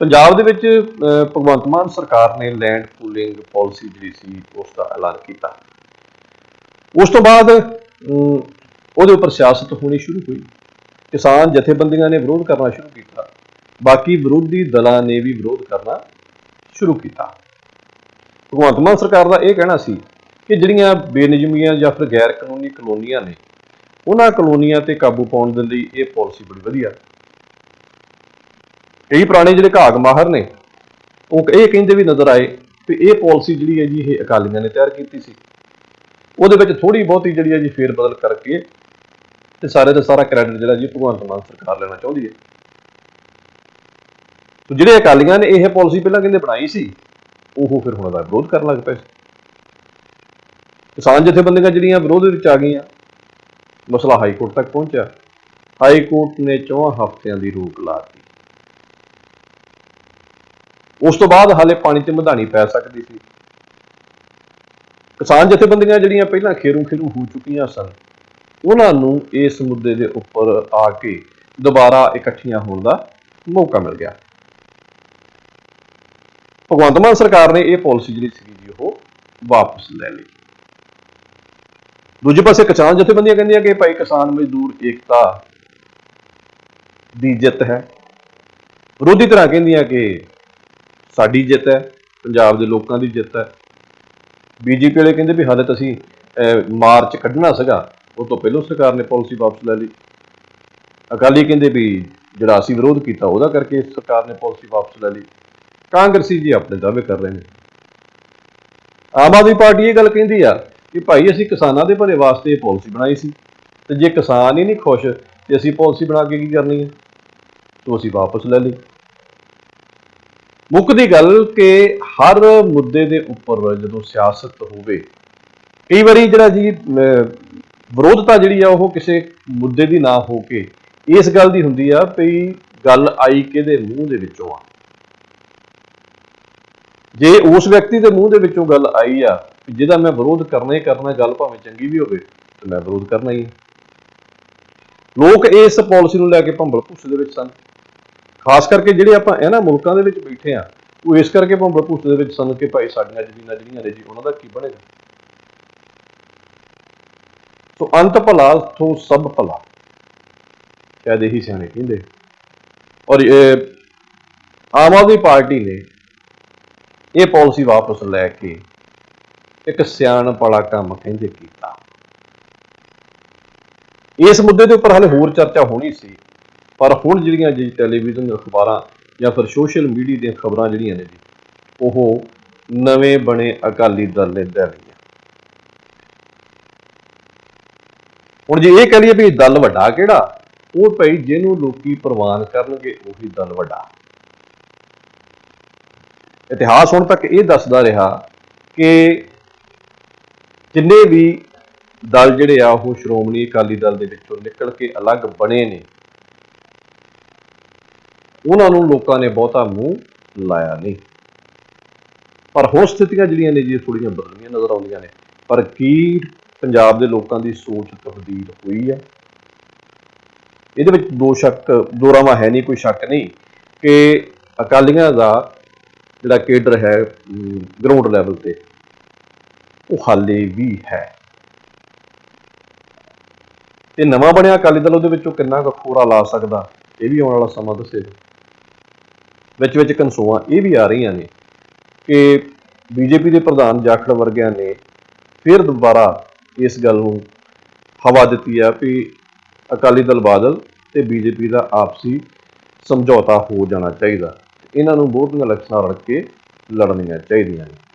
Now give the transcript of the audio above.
ਪੰਜਾਬ ਦੇ ਵਿੱਚ ਭਗਵੰਤ ਮਾਨ ਸਰਕਾਰ ਨੇ ਲੈਂਡ ਪੂਲਿੰਗ ਪਾਲਿਸੀ ਜਿਹੜੀ ਸੀ, ਉਸ ਦਾ ਐਲਾਨ ਕੀਤਾ। ਉਸ ਤੋਂ ਬਾਅਦ ਉਹਦੇ ਉੱਪਰ ਸਿਆਸਤ ਹੋਣੀ ਸ਼ੁਰੂ ਹੋਈ। ਕਿਸਾਨ ਜਥੇਬੰਦੀਆਂ ਨੇ ਵਿਰੋਧ ਕਰਨਾ ਸ਼ੁਰੂ ਕੀਤਾ। ਬਾਕੀ ਵਿਰੋਧੀ ਦਲਾਂ ਨੇ ਵੀ ਵਿਰੋਧ ਕਰਨਾ ਸ਼ੁਰੂ ਕੀਤਾ। ਭਗਵੰਤ ਮਾਨ ਸਰਕਾਰ ਦਾ ਇਹ ਕਹਿਣਾ ਸੀ ਕਿ ਜਿਹੜੀਆਂ ਬੇਨਿਯਮੀਆਂ ਜਾਂ ਫਿਰ ਗੈਰ ਕਾਨੂੰਨੀ ਕਲੋਨੀਆਂ ਨੇ, ਉਹਨਾਂ ਕਲੋਨੀਆਂ ਤੇ ਕਾਬੂ ਪਾਉਣ ਦੇ ਲਈ ਇਹ ਪਾਲਿਸੀ ਬੜੀ ਵਧੀਆ। ਕਈ ਪੁਰਾਣੇ ਜਿਹੜੇ ਘਾਗ ਮਾਹਰ ਨੇ, ਉਹ ਇਹ ਕਹਿੰਦੇ ਵੀ ਨਜ਼ਰ ਆਏ ਵੀ ਇਹ ਪਾਲਿਸੀ ਜਿਹੜੀ ਹੈ ਜੀ, ਇਹ ਅਕਾਲੀਆਂ ਨੇ ਤਿਆਰ ਕੀਤੀ ਸੀ। ਉਹਦੇ ਵਿੱਚ ਥੋੜੀ ਬਹੁਤੀ ਜਿਹੜੀ ਹੈ ਜੀ ਫੇਰ ਬਦਲ ਕਰਕੇ ਤੇ ਸਾਰੇ ਦਾ ਸਾਰਾ ਕ੍ਰੈਡਿਟ ਜਿਹੜਾ ਜੀ ਭਗਵੰਤ ਮਾਨ ਸਰਕਾਰ ਲੈਣਾ ਚਾਹੁੰਦੀ ਹੈ। ਤੇ ਜਿਹੜੇ ਅਕਾਲੀਆਂ ਨੇ ਇਹ ਪਾਲਿਸੀ ਪਹਿਲਾਂ ਕਹਿੰਦੇ ਬਣਾਈ ਸੀ, ਉਹ ਫਿਰ ਹੁਣ ਦਾ ਵਿਰੋਧ ਕਰਨ ਲੱਗ ਪਏ ਕਿਸਾਨ ਜਥੇਬੰਦੀਆਂ ਜਿਹੜੀਆਂ ਵਿਰੋਧ ਵਿੱਚ ਆ ਗਈਆਂ, ਮਸਲਾ ਹਾਈ ਕੋਰਟ ਤੱਕ ਪਹੁੰਚਿਆ। ਹਾਈ ਕੋਰਟ ਨੇ ਚੌਹਾਂ ਹਫ਼ਤਿਆਂ ਦੀ ਰੋਕ ਲਾਤੀ ਉਸ ਤੋਂ ਬਾਅਦ ਹਾਲੇ ਪਾਣੀ 'ਤੇ ਮਧਾਣੀ ਪੈ ਸਕਦੀ ਸੀ। ਕਿਸਾਨ ਜਥੇਬੰਦੀਆਂ ਜਿਹੜੀਆਂ ਪਹਿਲਾਂ ਖੇਰੂ ਖੇਰੂ ਹੋ ਚੁੱਕੀਆਂ ਸਨ, ਉਹਨਾਂ ਨੂੰ ਇਸ ਮੁੱਦੇ ਦੇ ਉੱਪਰ ਆ ਕੇ ਦੁਬਾਰਾ ਇਕੱਠੀਆਂ ਹੋਣ ਦਾ ਮੌਕਾ ਮਿਲ ਗਿਆ। ਭਗਵੰਤ ਮਾਨ ਸਰਕਾਰ ਨੇ ਇਹ ਪਾਲਿਸੀ ਜਿਹੜੀ ਸੀ ਜੀ, ਉਹ ਵਾਪਸ ਲੈ ਲਈ। ਦੂਜੇ ਪਾਸੇ ਕਿਸਾਨ ਜਥੇਬੰਦੀਆਂ ਕਹਿੰਦੀਆਂ ਕਿ ਭਾਈ ਕਿਸਾਨ ਮਜ਼ਦੂਰ ਏਕਤਾ ਦੀ ਜਿੱਤ ਹੈ। ਵਿਰੋਧੀ ਤਰ੍ਹਾਂ ਕਹਿੰਦੀਆਂ ਕਿ ਸਾਡੀ ਜਿੱਤ ਹੈ, ਪੰਜਾਬ ਦੇ ਲੋਕਾਂ ਦੀ ਜਿੱਤ ਹੈ। ਬੀਜੇਪੀ ਵਾਲੇ ਕਹਿੰਦੇ ਵੀ ਹਾਲੇ ਤਾਂ ਅਸੀਂ ਮਾਰਚ ਕੱਢਣਾ ਸੀਗਾ, ਉਹ ਤੋਂ ਪਹਿਲਾਂ ਸਰਕਾਰ ਨੇ ਪਾਲਿਸੀ ਵਾਪਸ ਲੈ ਲਈ। ਅਕਾਲੀ ਕਹਿੰਦੇ ਵੀ ਜਿਹੜਾ ਅਸੀਂ ਵਿਰੋਧ ਕੀਤਾ, ਉਹਦਾ ਕਰਕੇ ਸਰਕਾਰ ਨੇ ਪਾਲਿਸੀ ਵਾਪਸ ਲੈ ਲਈ। ਕਾਂਗਰਸੀ ਜੀ ਆਪਣੇ ਦਾਅਵੇ ਕਰ ਰਹੇ ਨੇ। ਆਮ ਆਦਮੀ ਪਾਰਟੀ ਇਹ ਗੱਲ ਕਹਿੰਦੀ ਆ ਕਿ ਭਾਈ ਅਸੀਂ ਕਿਸਾਨਾਂ ਦੇ ਭਲੇ ਵਾਸਤੇ ਇਹ ਪਾਲਿਸੀ ਬਣਾਈ ਸੀ। ਤੇ ਜੇ ਕਿਸਾਨ ਹੀ ਨਹੀਂ ਖੁਸ਼, ਤੇ ਅਸੀਂ ਪਾਲਿਸੀ ਬਣਾ ਕੇ ਕੀ ਕਰਨੀ ਹੈ? ਤੋਂ ਅਸੀਂ ਵਾਪਸ ਲੈ ਲਈ। ਮੁੱਖ ਦੀ ਗੱਲ ਕਿ ਹਰ ਮੁੱਦੇ ਦੇ ਉੱਪਰ ਜਦੋਂ ਸਿਆਸਤ ਹੋਵੇ, ਕਈ ਵਾਰੀ ਜਿਹੜਾ ਜੀ ਵਿਰੋਧਤਾ ਜਿਹੜੀ ਆ ਉਹ ਕਿਸੇ ਮੁੱਦੇ ਦੀ ਨਾ ਹੋ ਕੇ ਇਸ ਗੱਲ ਦੀ ਹੁੰਦੀ ਆ ਵੀ ਗੱਲ ਆਈ ਕਿਹਦੇ ਮੂੰਹ ਦੇ ਵਿੱਚੋਂ ਆ। ਜੇ ਉਸ ਵਿਅਕਤੀ ਦੇ ਮੂੰਹ ਦੇ ਵਿੱਚੋਂ ਗੱਲ ਆਈ ਆ ਕਿ ਜਿਹਦਾ ਮੈਂ ਵਿਰੋਧ ਕਰਨਾ ਹੀ ਕਰਨਾ, ਗੱਲ ਭਾਵੇਂ ਚੰਗੀ ਵੀ ਹੋਵੇ, ਤੇ ਮੈਂ ਵਿਰੋਧ ਕਰਨਾ ਹੀ ਲੋਕ ਇਸ ਪਾਲਿਸੀ ਨੂੰ ਲੈ ਕੇ ਭੰਬਲ ਭੁੱਸ ਦੇ ਵਿੱਚ ਸਨ। ਖਾਸ ਕਰਕੇ ਜਿਹੜੇ ਆਪਾਂ ਇਹਨਾਂ ਮੁਲਕਾਂ ਦੇ ਵਿੱਚ ਬੈਠੇ ਆ ਉਹ ਇਸ ਕਰਕੇ ਭੰਬਲ ਭੁੱਸ ਦੇ ਵਿੱਚ ਸਨ ਕਿ ਭਾਈ ਸਾਡੀਆਂ ਜ਼ਮੀਨਾਂ ਜਿਹੜੀਆਂ ਨੇ ਜੀ, ਉਹਨਾਂ ਦਾ ਕੀ ਬਣੇਗਾ ਸੋ ਅੰਤ ਭਲਾ ਤੋਂ ਸਭ ਭਲਾ। ਸ਼ਾਇਦ ਇਹੀ ਸਿਆਣੇ ਕਹਿੰਦੇ। ਔਰ ਇਹ ਆਮ ਆਦਮੀ ਪਾਰਟੀ ਨੇ ਇਹ ਪਾਲਿਸੀ ਵਾਪਸ ਲੈ ਕੇ ਇੱਕ ਸਿਆਣ ਵਾਲਾ ਕੰਮ ਕਹਿੰਦੇ ਕੀਤਾ। ਇਸ ਮੁੱਦੇ ਦੇ ਉੱਪਰ ਹਲੇ ਹੋਰ ਚਰਚਾ ਹੋਣੀ ਸੀ। ਪਰ ਹੁਣ ਜਿਹੜੀਆਂ ਜੀ ਟੈਲੀਵਿਜ਼ਨ ਅਖਬਾਰਾਂ ਜਾਂ ਫਿਰ ਸੋਸ਼ਲ ਮੀਡੀਆ ਦੀਆਂ ਖਬਰਾਂ ਜਿਹੜੀਆਂ ਨੇ ਜੀ, ਉਹ ਨਵੇਂ ਬਣੇ ਅਕਾਲੀ ਦਲ ਨੇ ਲੈ ਲਈਆਂ ਹੁਣ ਜੇ ਇਹ ਕਹ ਲਈਏ ਵੀ ਦਲ ਵੱਡਾ ਕਿਹੜਾ, ਉਹ ਭਾਈ ਜਿਹਨੂੰ ਲੋਕੀ ਪ੍ਰਵਾਨ ਕਰਨਗੇ, ਉਹੀ ਦਲ ਵੱਡਾ। ਇਤਿਹਾਸ ਹੁਣ ਤੱਕ ਇਹ ਦੱਸਦਾ ਰਿਹਾ ਕਿ ਜਿੰਨੇ ਵੀ ਦਲ ਜਿਹੜੇ ਆ, ਉਹ ਸ਼੍ਰੋਮਣੀ ਅਕਾਲੀ ਦਲ ਦੇ ਵਿੱਚੋਂ ਨਿਕਲ ਕੇ ਅਲੱਗ ਬਣੇ ਨੇ। ਉਹਨਾਂ ਨੂੰ ਲੋਕਾਂ ਨੇ ਬਹੁਤਾ ਮੂੰਹ ਲਾਇਆ ਨਹੀਂ। ਪਰ ਹੋਰ ਸਥਿਤੀਆਂ ਜਿਹੜੀਆਂ ਨੇ ਜੀ ਥੋੜੀਆਂ ਬਦਲੀਆਂ ਨਜ਼ਰ ਆਉਂਦੀਆਂ ਨੇ। ਪਰ ਕੀ ਪੰਜਾਬ ਦੇ ਲੋਕਾਂ ਦੀ ਸੋਚ ਤਬਦੀਲ ਹੋਈ ਹੈ? ਇਹਦੇ ਵਿੱਚ ਦੋ ਸ਼ੱਕ, ਦੋ ਰਾਵਾਂ ਹੈ ਨਹੀਂ, ਕੋਈ ਸ਼ੱਕ ਨਹੀਂ ਕਿ ਅਕਾਲੀਆਂ ਦਾ ਜਿਹੜਾ ਕੇਡਰ ਹੈ ਗਰਾਊਂਡ ਲੈਵਲ ਤੇ, ਉਹ ਹਾਲੇ ਵੀ ਹੈ। ਤੇ ਨਵਾਂ ਬਣਿਆ ਅਕਾਲੀ ਦਲ ਉਹਦੇ ਵਿੱਚੋਂ ਕਿੰਨਾ ਕੁ ਖੋਰਾ ਲਾ ਸਕਦਾ, ਇਹ ਵੀ ਆਉਣ ਵਾਲਾ ਸਮਾਂ ਦੱਸੇਗਾ। ਵਿੱਚ ਵਿੱਚ ਕਨਸੋਆਂ, ਇਹ ਵੀ ਆ ਰਹੀਆਂ ਨੇ ਕਿ ਬੀਜੇਪੀ ਦੇ ਪ੍ਰਧਾਨ ਜਾਖੜ ਵਰਗਿਆਂ ਨੇ ਫਿਰ ਦੁਬਾਰਾ ਇਸ ਗੱਲ ਨੂੰ ਹਵਾ ਦਿੱਤੀ ਆ ਵੀ ਅਕਾਲੀ ਦਲ ਬਾਦਲ ਤੇ ਬੀਜੇਪੀ ਦਾ ਆਪਸੀ ਸਮਝੌਤਾ ਹੋ ਜਾਣਾ ਚਾਹੀਦਾ। ਇਹਨਾਂ ਨੂੰ ਬਹੁਤੀਆਂ ਇਲੈਕਸ਼ਨਾਂ ਰਲ ਕੇ ਲੜਨੀਆਂ ਚਾਹੀਦੀਆਂ ਨੇ।